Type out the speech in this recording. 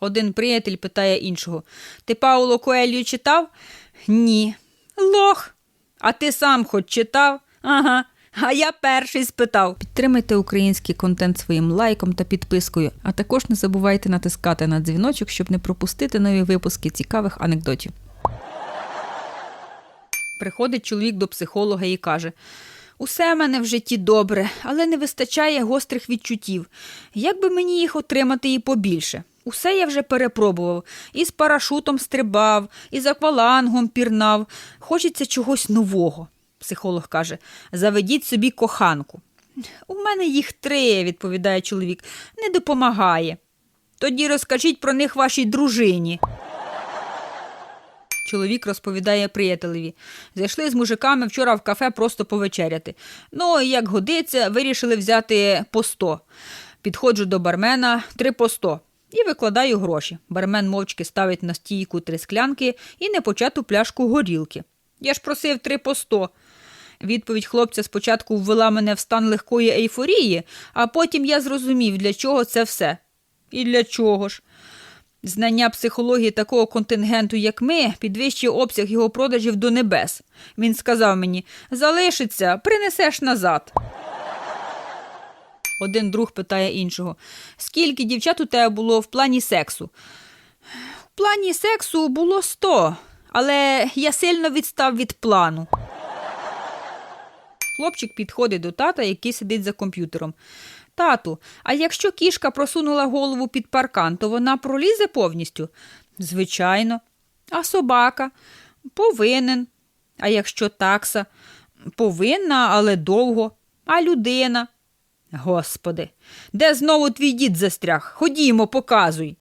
Один приятель питає іншого: Ти Пауло Коельо читав? Ні. Лох. А ти сам хоч читав? Ага. А я перший спитав. Підтримайте український контент своїм лайком та підпискою, а також не забувайте натискати на дзвіночок, щоб не пропустити нові випуски цікавих анекдотів. Приходить чоловік до психолога і каже: Усе в мене в житті добре, але не вистачає гострих відчуттів. Як би мені їх отримати і побільше? Усе я вже перепробував. І з парашутом стрибав, і з аквалангом пірнав. Хочеться чогось нового. Психолог каже: заведіть собі коханку. У мене їх три, відповідає чоловік, не допомагає. Тоді розкажіть про них вашій дружині. Чоловік розповідає приятелеві. Зайшли з мужиками вчора в кафе просто повечеряти. Ну, як годиться, вирішили взяти по 100. Підходжу до бармена три по 100 і викладаю гроші. Бармен мовчки ставить на стійку три склянки і непочату пляшку горілки. Я ж просив три по 100. Відповідь хлопця спочатку ввела мене в стан легкої ейфорії, а потім я зрозумів, для чого це все. І для чого ж? Знання психології такого контингенту, як ми, підвищує обсяг його продажів до небес. Він сказав мені: залишиться, принесеш назад. Один друг питає іншого: скільки дівчат у тебе було в плані сексу? В плані сексу було сто, але я сильно відстав від плану. Хлопчик підходить до тата, який сидить за комп'ютером. Тату, а якщо кішка просунула голову під паркан, то вона пролізе повністю? Звичайно. А собака? Повинен. А якщо такса? Повинна, але довго. А людина? Господи, де знову твій дід застряг? Ходімо, показуй.